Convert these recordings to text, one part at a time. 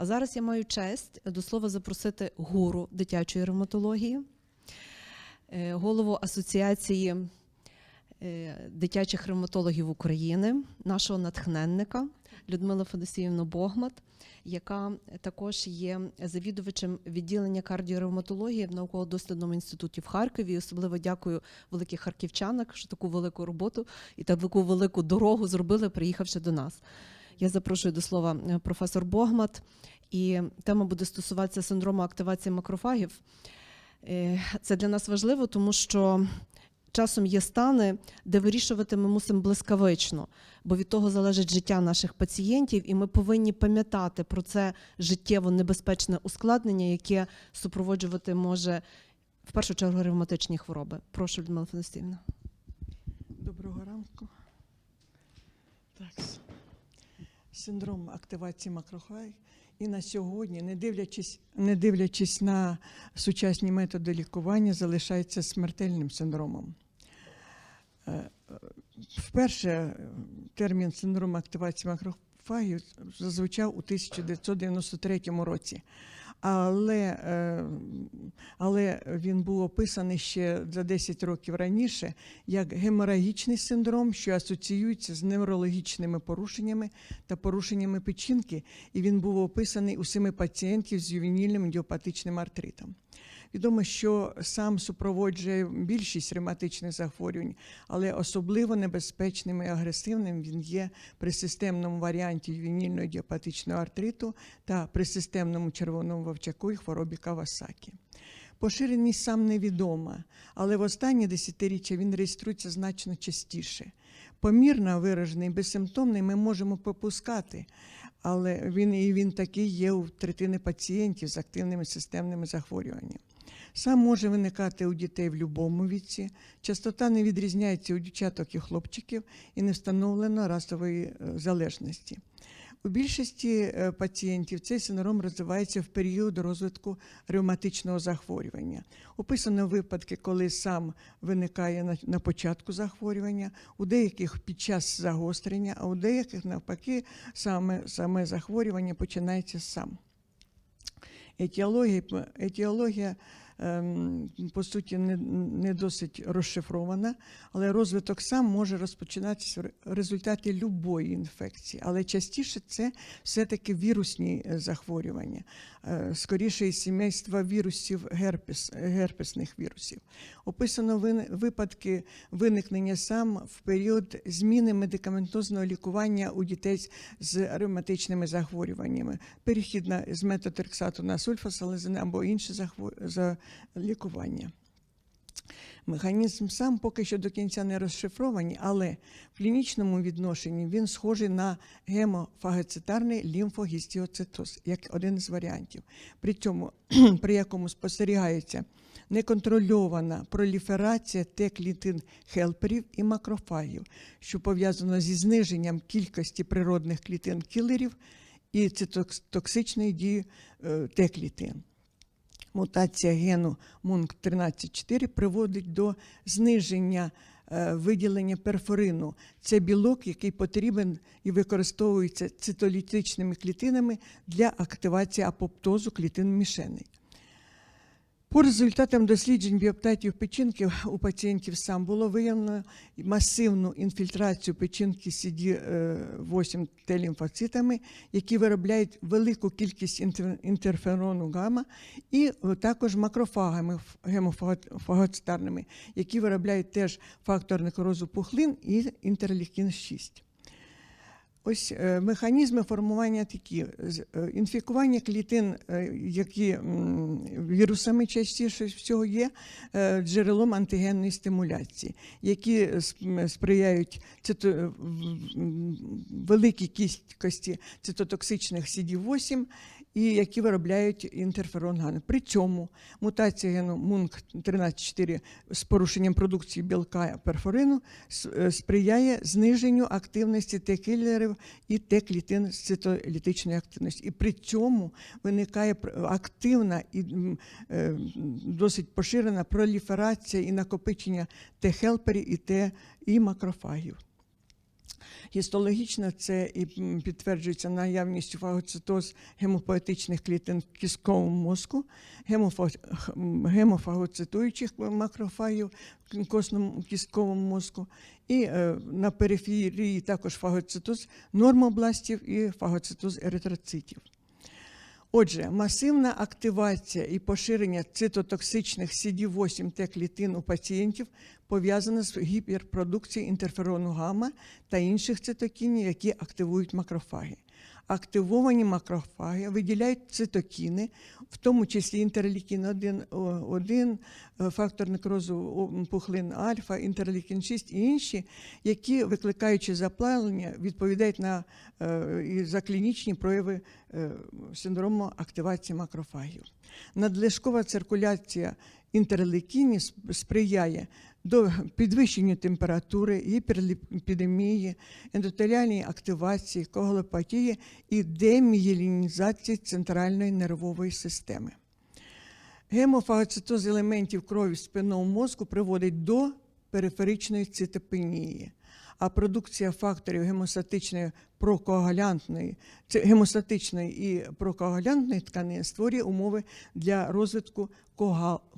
А зараз я маю честь до слова запросити гуру дитячої ревматології, е, голову асоціації е, дитячих ревматологів України, нашого натхненника Людмила Федосіївна Богмат, яка також є завідувачем відділення кардіоревматології в науково-дослідному інституті в Харкові. Особливо дякую великих харківчанок, що таку велику роботу і таку велику дорогу зробили, приїхавши до нас. Я запрошую до слова е, професор Богмат, і тема буде стосуватися синдрому активації макрофагів. Е, Це для нас важливо, тому що часом є стани, де вирішувати ми мусимо блискавично, бо від того залежить життя наших пацієнтів, і ми повинні пам'ятати про це життєво небезпечне ускладнення, яке супроводжувати може в першу чергу ревматичні хвороби. Прошу, Людмила Федосівна. Доброго ранку. Так. Синдром активації макрофаг. І на сьогодні, не дивлячись, не дивлячись на сучасні методи лікування, залишається смертельним синдромом. Е, Вперше е, термін синдром активації макрофагів зазвучав у 1993 році. Але, е, але він був описаний ще за 10 років раніше як геморагічний синдром, що асоціюється з неврологічними порушеннями та порушеннями печінки, і він був описаний у семи пацієнтів з ювенільним ідіопатичним артритом. Відомо, що сам супроводжує більшість ревматичних захворювань, але особливо небезпечним і агресивним він є при системному варіанті ювенільного ідіопатичного артриту та при системному червоному вовчаку і хворобі Кавасакі. Поширеність сам невідома, але в останні десятиріччя він реєструється значно частіше. Помірно виражений, безсимптомний ми можемо пропускати, але він і він такий є у третини пацієнтів з активними системними захворюваннями. Сам може виникати у дітей в будь-якому віці. Частота не відрізняється у дівчаток і хлопчиків і не встановлено расової е, залежності. У більшості е, пацієнтів цей синдром розвивається в період розвитку ревматичного захворювання. Описано випадки, коли сам виникає на, початку захворювання, у деяких під час загострення, а у деяких навпаки саме, саме захворювання починається сам. Етіологія, етіологія по суті, не, не досить розшифрована, але розвиток сам може розпочинатися в результаті любої інфекції. Але частіше це все-таки вірусні е, захворювання, е, скоріше із сімейства вірусів герпес, герпесних вірусів. Описано випадки виникнення сам в період зміни медикаментозного лікування у дітей з ревматичними захворюваннями, перехід на, з метотрексату на сульфасалазин або інші захвор- за лікування. Механізм сам поки що до кінця не розшифрований, але в клінічному відношенні він схожий на гемофагоцитарний лімфогістіоцитоз, як один з варіантів. При цьому, при якому спостерігається неконтрольована проліферація Т-клітин хелперів і макрофагів, що пов'язано зі зниженням кількості природних клітин кілерів і цитотоксичної дії е, Т-клітин. Мутація гену МУНК-13.4 приводить до зниження е, виділення перфорину. Це білок, який потрібен і використовується цитолітичними клітинами для активації апоптозу клітин мішеней. По результатам досліджень біоптатів печінки у пацієнтів сам було виявлено масивну інфільтрацію печінки CD8 Т-лімфоцитами, які виробляють велику кількість інтерферону гамма, і також макрофагами гемофагоцитарними, які виробляють теж фактор некрозу пухлин і інтерлікін 6. Ось е, механізми формування такі: е, інфікування клітин, е, які вірусами частіше всього є джерелом антигенної стимуляції, які сприяють цито, великій кількості цитотоксичних CD8 і які виробляють інтерферон гани. При цьому мутація гену МУНК-13.4 з порушенням продукції білка перфорину е, сприяє зниженню активності Т-кілерів і Т-клітин з цитолітичної активності. І при цьому виникає активна і е, досить поширена проліферація і накопичення Т-хелперів і Т і макрофагів. Гістологічно це і підтверджується наявністю фагоцитоз гемопоетичних клітин в кістковому мозку, гемофагоцитуючих макрофагів в костному кістковому мозку, і е, на периферії також фагоцитоз нормобластів і фагоцитоз еритроцитів. Отже, масивна активація і поширення цитотоксичних CD8 Т клітин у пацієнтів пов'язана з гіперпродукцією інтерферону гамма та інших цитокінів, які активують макрофаги. Активовані макрофаги виділяють цитокіни, в тому числі інтерлікін 1, 1 фактор некрозу пухлин альфа, інтерлікін 6 і інші, які, викликаючи запалення, відповідають на е, і за клінічні прояви е, синдрому активації макрофагів. Надлишкова циркуляція інтерлейкінів сприяє до підвищення температури, гіперліпідемії, ендотеліальній активації, коголопатії і демієлінізації центральної нервової системи. Гемофагоцитоз елементів крові в спинному мозку приводить до периферичної цитопенії, а продукція факторів гемостатичної прокоагулянтної, гемостатичної і прокоагулянтної тканин створює умови для розвитку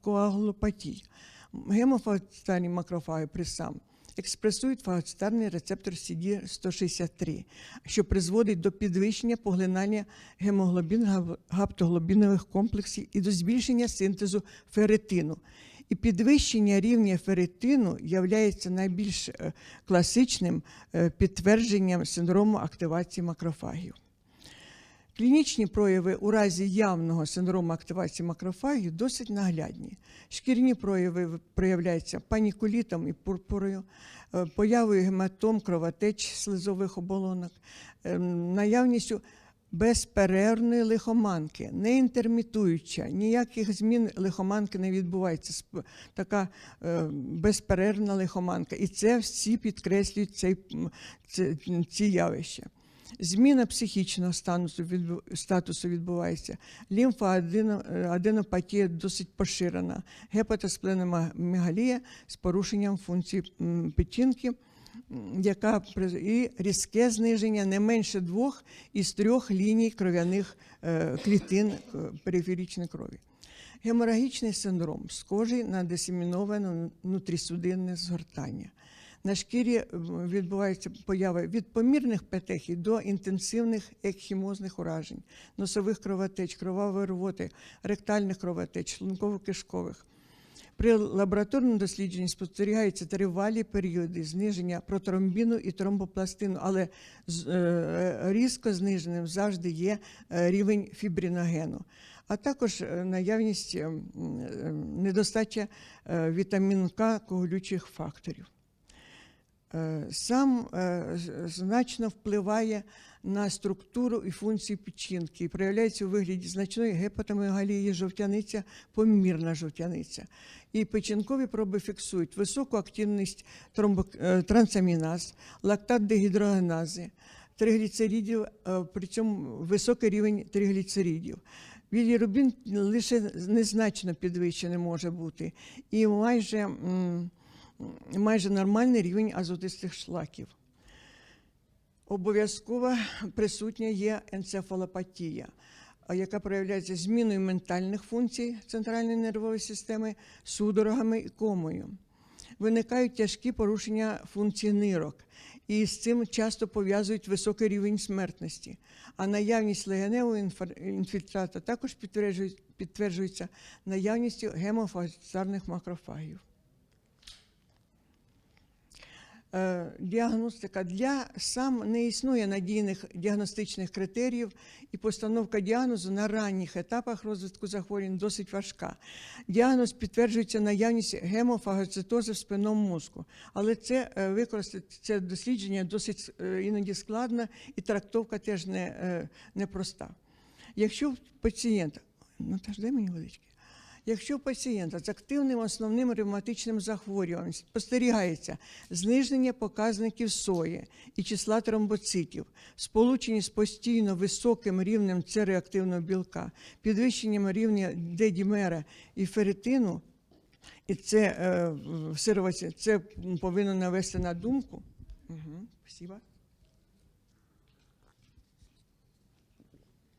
коагулопатій. Гемофагоцитарні макрофаги при сам експресують фагоцитарний рецептор CD163, що призводить до підвищення поглинання гемоглобін гаптоглобінових комплексів і до збільшення синтезу ферритину. І підвищення рівня ферритину є найбільш е, класичним е, підтвердженням синдрому активації макрофагів. Клінічні прояви у разі явного синдрому активації макрофагів досить наглядні. Шкірні прояви проявляються панікулітом і пурпурою, е, появою гематом, кровотеч слизових оболонок, ем, наявністю безперервної лихоманки, не інтермітуюча, ніяких змін лихоманки не відбувається. Така е, безперервна лихоманка. І це всі підкреслюють цей, ці явища. Зміна психічного статусу, відбу- статусу відбувається. Лімфоаденопатія досить поширена. Гепатоспленомегалія з порушенням функції печінки, яка і різке зниження не менше двох із трьох ліній кров'яних е, клітин е, периферичної крові. Геморагічний синдром схожий на дисеміноване внутрісудинне згортання. На шкірі м, відбувається поява від помірних петехій до інтенсивних екхімозних уражень, носових кровотеч, кровавої рвоти, ректальних кровотеч, шлунково-кишкових. При лабораторному дослідженні спостерігаються тривалі періоди зниження протромбіну і тромбопластину, але е, різко зниженим завжди є е, рівень фібриногену, а також е, наявність е, м, е, недостача е, вітаміну К коагулюючих факторів. Е, Сам е, значно впливає на структуру і функції печінки і проявляється у вигляді значної гепатомегалії, жовтяниця, помірна жовтяниця. І печінкові проби фіксують високу активність тромбо, е, трансаміназ, лактат дегідрогенази, тригліцеридів, при цьому високий рівень тригліцеридів. Білірубін лише незначно підвищений може бути, і майже, майже нормальний рівень азотистих шлаків. Обов'язково присутня є енцефалопатія, яка проявляється зміною ментальних функцій центральної нервової системи, судорогами і комою. Виникають тяжкі порушення функції нирок, і з цим часто пов'язують високий рівень смертності. А наявність легеневого інфільтрату також підтверджується наявністю гемофагоцитарних макрофагів. Е, Діагностика для сам не існує надійних діагностичних критеріїв, і постановка діагнозу на ранніх етапах розвитку захворювань досить важка. Діагноз підтверджується наявність гемофагоцитозу в спинному мозку, але це е, використати це дослідження досить е, іноді складно, і трактовка теж не, е, непроста. Якщо пацієнта, Наташ, дай мені водички. Якщо пацієнта з активним основним ревматичним захворюванням спостерігається зниження показників сої і числа тромбоцитів, сполучені з постійно високим рівнем цереактивного білка, підвищенням рівня дедімера і ферритину, і це е, в сироватці, це повинно навести на думку, Угу, спасибо.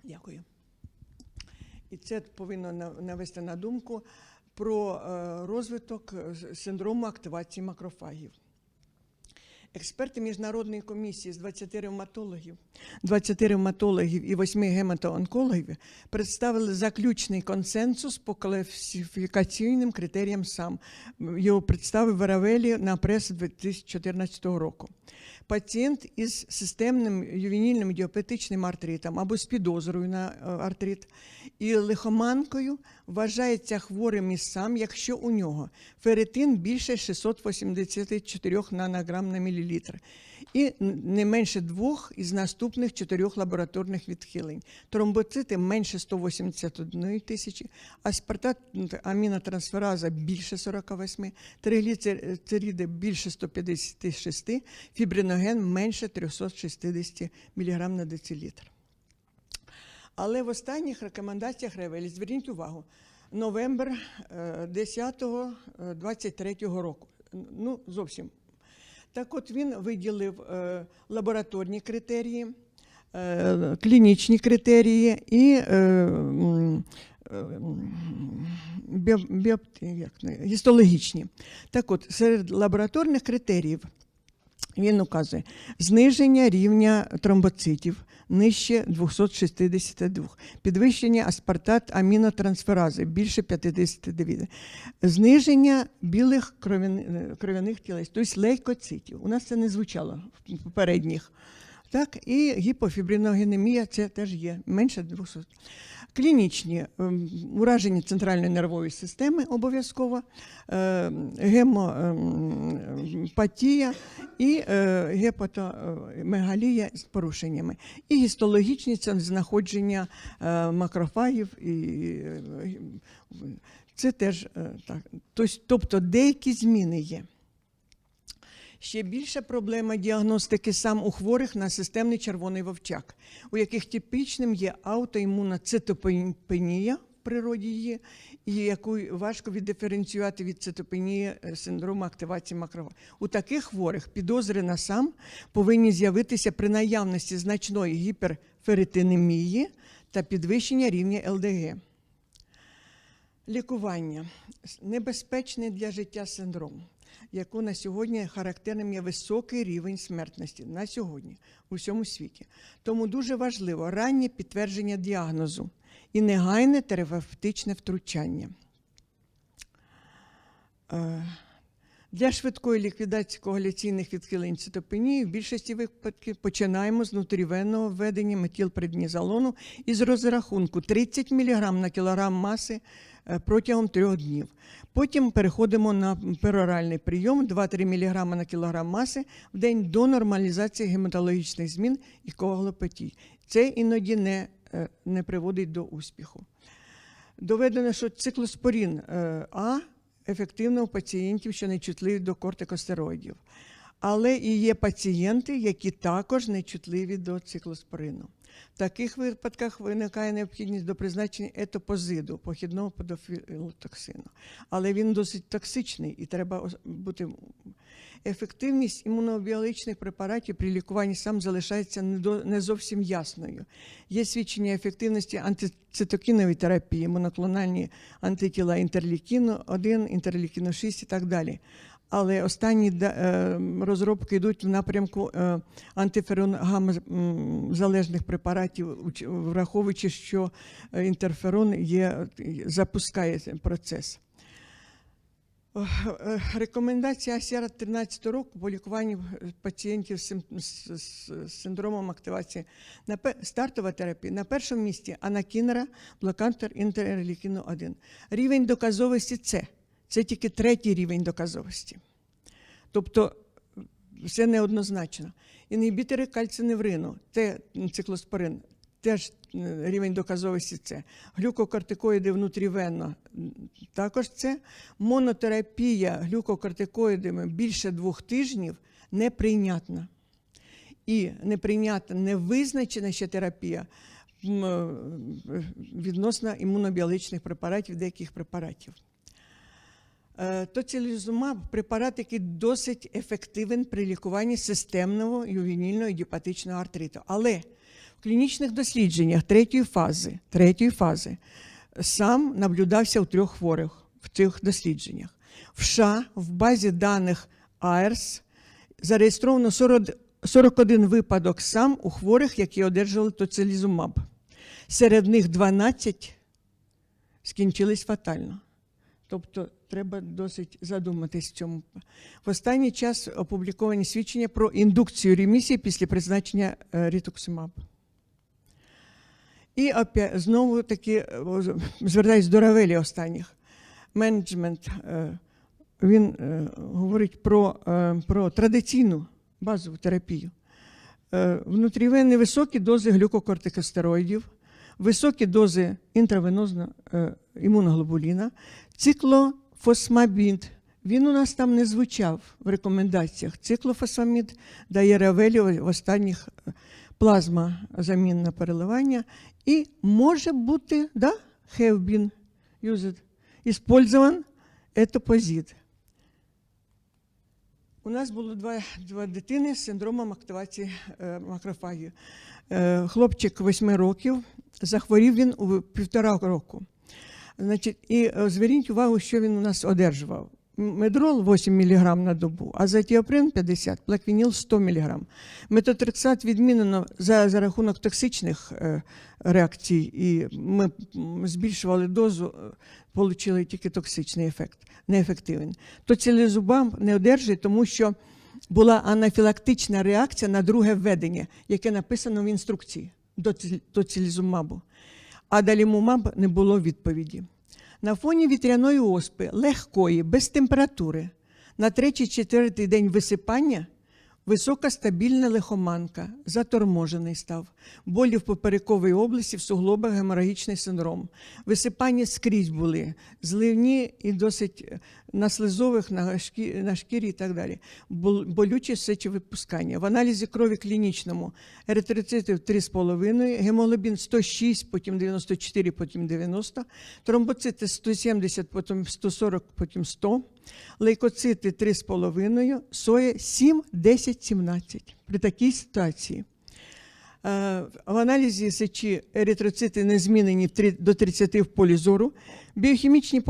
Дякую. І це повинно на- навести на думку про е, розвиток е, синдрому активації макрофагів. Експерти міжнародної комісії з 20 ревматологів, 20 ревматологів і 8 гематоонкологів представили заключний консенсус по класифікаційним критеріям САМ. Його представив Веравелі на прес 2014 року. Пацієнт із системним ювенільним діапетичним артритом або з підозрою на е, артрит і лихоманкою вважається хворим із сам, якщо у нього ферритин більше 684 нанограм на мілілітр і не менше двох із наступних чотирьох лабораторних відхилень. Тромбоцити менше 181 тисячі, аспартат амінотрансфераза більше 48, тригліцериди більше 156, фібриноген менше 360 мг на децилітр. Але в останніх рекомендаціях Ревелі, зверніть увагу, новембр 10-23 року. Ну, зовсім. Так от він виділив е, лабораторні критерії, е, клінічні критерії і е, гістологічні. Так от, серед лабораторних критеріїв він указує зниження рівня тромбоцитів нижче 262, підвищення аспартат амінотрансферази більше 59, зниження білих кров'яни- кров'яних тілець, тобто лейкоцитів. У нас це не звучало в попередніх. Так, і гіпофібриногенемія це теж є менше 200. Клінічні ем, ураження центральної нервової системи обов'язково, е, гемопатія і е, гепатомегалія з порушеннями. І гістологічні це знаходження е, макрофагів. І, це теж так. Тобто деякі зміни є. Ще більша проблема діагностики сам у хворих на системний червоний вовчак, у яких типічним є аутоімунна цитопенія в природі є, і яку важко віддиференціювати від цитопенії е, синдрому активації макрофагів. У таких хворих підозри на сам повинні з'явитися при наявності значної гіперферитинемії та підвищення рівня ЛДГ. Лікування небезпечний для життя синдром, яку на сьогодні характерним є високий рівень смертності на сьогодні у всьому світі. Тому дуже важливо раннє підтвердження діагнозу і негайне терапевтичне втручання. Для швидкої ліквідації коагуляційних відхилень цитопенії в більшості випадків починаємо з внутрівенного введення метілпреднізолону із розрахунку 30 мг на кілограм маси е, протягом трьох днів. Потім переходимо на пероральний прийом 2-3 мг на кілограм маси в день до нормалізації гематологічних змін і коагулопатій. Це іноді не, е, не приводить до успіху. Доведено, що циклоспорін е, А ефективно у пацієнтів, що не чутливі до кортикостероїдів. Але і є пацієнти, які також не чутливі до циклоспорину. В таких випадках виникає необхідність до призначення етопозиду, похідного подофілотоксину. Але він досить токсичний і треба бути. Ефективність імунобіологічних препаратів при лікуванні сам залишається не зовсім ясною. Є свідчення ефективності антицитокінової терапії, моноклональні антитіла інтерлікіну 1, інтерлікіну 6 і так далі. Але останні е, розробки йдуть в напрямку е, антиферон-гамма-залежних препаратів, враховуючи, що е, інтерферон є, запускає процес. Е, Рекомендація АСІАР 13 року по лікуванню е, пацієнтів з синдромом активації. Стартова терапія. На першому місці анакінера, блокантор інтерлікіну 1. Рівень доказовості С. Це тільки третій рівень доказовості. Тобто все неоднозначно. Інгібітори кальциневрину, це циклоспорин, теж рівень доказовості це. Глюкокортикоїди внутрівенно також це. Монотерапія глюкокортикоїдами більше двох тижнів неприйнятна. І неприйнятна, невизначена ще терапія е, відносно імунобіологічних препаратів, деяких препаратів. Е, Тоцилізумаб – препарат, який досить ефективен при лікуванні системного ювенільного ідіопатичного артриту. Але в клінічних дослідженнях третьої фази, третьої фази сам наблюдався у трьох хворих в цих дослідженнях. В США в базі даних АЕРС зареєстровано 40 41 випадок сам у хворих, які одержали тоцилізумаб. Серед них 12 скінчились фатально. Тобто треба досить задуматись в цьому. В останній час опубліковані свідчення про індукцію ремісії після призначення е, рітуксимаб. І знову таки о, звертаюсь до Равелі останніх. Менеджмент е, він е, говорить про, е, про традиційну базову терапію. Е, Внутрівенні високі дози глюкокортикостероїдів, високі дози інтравенозного е, імуноглобуліна, циклофосмабід. Він у нас там не звучав в рекомендаціях. Циклофосфамід дає равелі в останніх е, плазма замінне переливання. І може бути, да, have been used, использован етопозит. У нас було два, два дитини з синдромом активації е, макрофагів. Е, хлопчик 8 років, захворів він у півтора року. Значить, і е, зверніть увагу, що він у нас одержував. Медрол 8 мг на добу, азатіоприн 50, плаквініл 100 мг. Метотрексат відмінено за, за рахунок токсичних е, реакцій, і ми збільшували дозу, е, отримали тільки токсичний ефект, неефективний. То цілезубам не одержує, тому що була анафілактична реакція на друге введення, яке написано в інструкції до, до цілізумабу. А далімумаб не було відповіді. На фоні вітряної оспи, легкої, без температури, на третій-четвертий день висипання висока стабільна лихоманка, заторможений став, болі в поперековій області, в суглобах геморагічний синдром. Висипання скрізь були, зливні і досить е, на слизових, на, шкі- на шкірі і так далі. Бол- Болюче сечовипускання. В аналізі крові клінічному еритроцитів 3,5, гемоглобін 106, потім 94, потім 90, тромбоцити 170, потім 140, потім 100, лейкоцити 3,5, соя 7, 10, 17. При такій ситуації. Е, В аналізі сечі еритроцити не змінені до 30 в полі зору. Біохімічні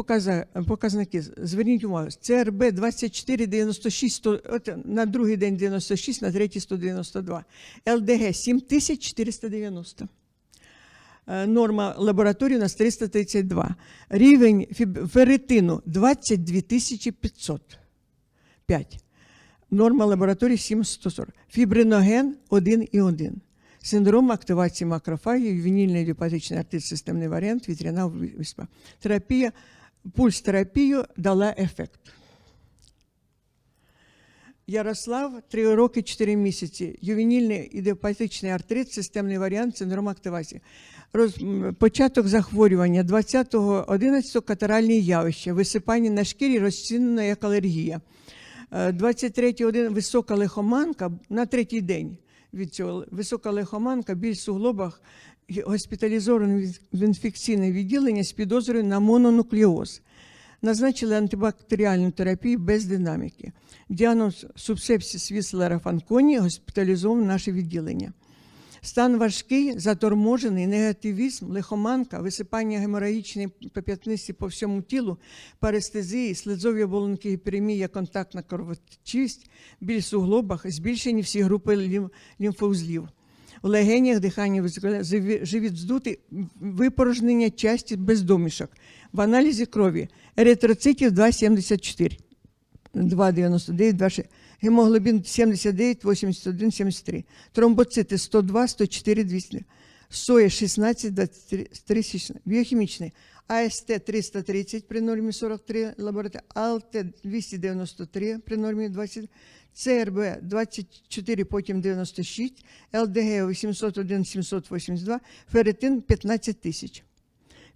показники, зверніть увагу, ЦРБ 24, 96, 100, от на другий день 96, на третій 192. ЛДГ 7490. Е, Норма лабораторії у нас 332. Рівень ферритину 22 500. 5. Норма лабораторії 7140. Фібриноген 1,1. Синдром активації макрофагів, вінільний ліпатичний артит, системний варіант, вітряна виспа. Терапія, пульс-терапію дала ефект. Ярослав 3 роки 4 місяці. Ювенільний ідеопатичний артрит, системний варіант, синдром активації. Роз, початок захворювання 20.11 катаральні явища, висипання на шкірі розцінено як алергія. Е, 23.1 висока лихоманка на третій день від цього висока лихоманка, біль в суглобах, госпіталізований в інфекційне відділення з підозрою на мононуклеоз. Назначили антибактеріальну терапію без динаміки. Діагноз субсепсис віслера фанконі госпіталізовано наше відділення. Стан важкий, заторможений, негативізм, лихоманка, висипання геморагічної пап'ятниці по всьому тілу, парестезії, слизові оболонки, гіперемія, контактна кровоточивість, біль в суглобах, збільшені всі групи лім- лімфоузлів. В легенях дихання живіт здутий, випорожнення часті без домішок. В аналізі крові еритроцитів 2,74. 2,99, 2,6. Гемоглобін 79, 81, 73. Тромбоцити 102, 104, 200. Соя 16, 23, 36. Біохімічний. АСТ 330 при нормі 43 лабораторія, АЛТ 293 при нормі 20, ЦРБ 24, потім 96, ЛДГ 801, 782, ферритин 15 тисяч.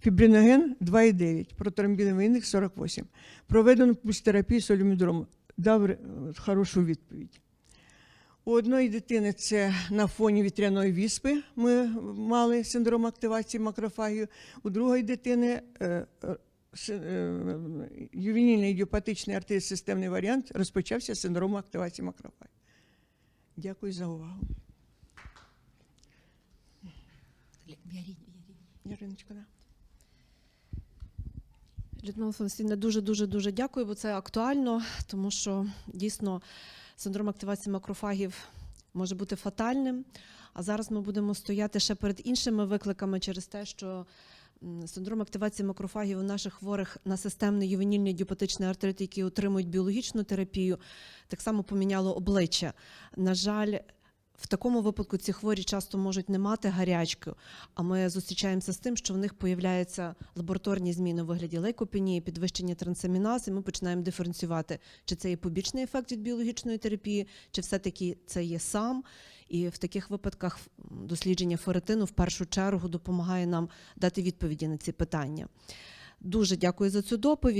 Фібриноген 2,9, протромбіновий індекс 48. Проведено пульстерапію солюмідрому. Дав хорошу відповідь. У одної дитини це на фоні вітряної віспи ми мали синдром активації макрофагів. У другої дитини е, е, е, ювенільний ідіопатичний артит системний варіант розпочався з синдрому активації макрофагів. Дякую за увагу. Яриночка, да. Людмила Фелестівна, дуже дуже дуже дякую, бо це актуально, тому що дійсно синдром активації макрофагів може бути фатальним. А зараз ми будемо стояти ще перед іншими викликами через те, що синдром активації макрофагів у наших хворих на системний ювенільний ідіопатичний артрит, які отримують біологічну терапію, так само поміняло обличчя. На жаль, в такому випадку ці хворі часто можуть не мати гарячки, а ми зустрічаємося з тим, що в них появляються лабораторні зміни у вигляді лейкопенії, підвищення трансаміназ, і ми починаємо диференціювати, чи це є побічний ефект від біологічної терапії, чи все-таки це є сам. І в таких випадках дослідження ферритину в першу чергу допомагає нам дати відповіді на ці питання. Дуже дякую за цю доповідь.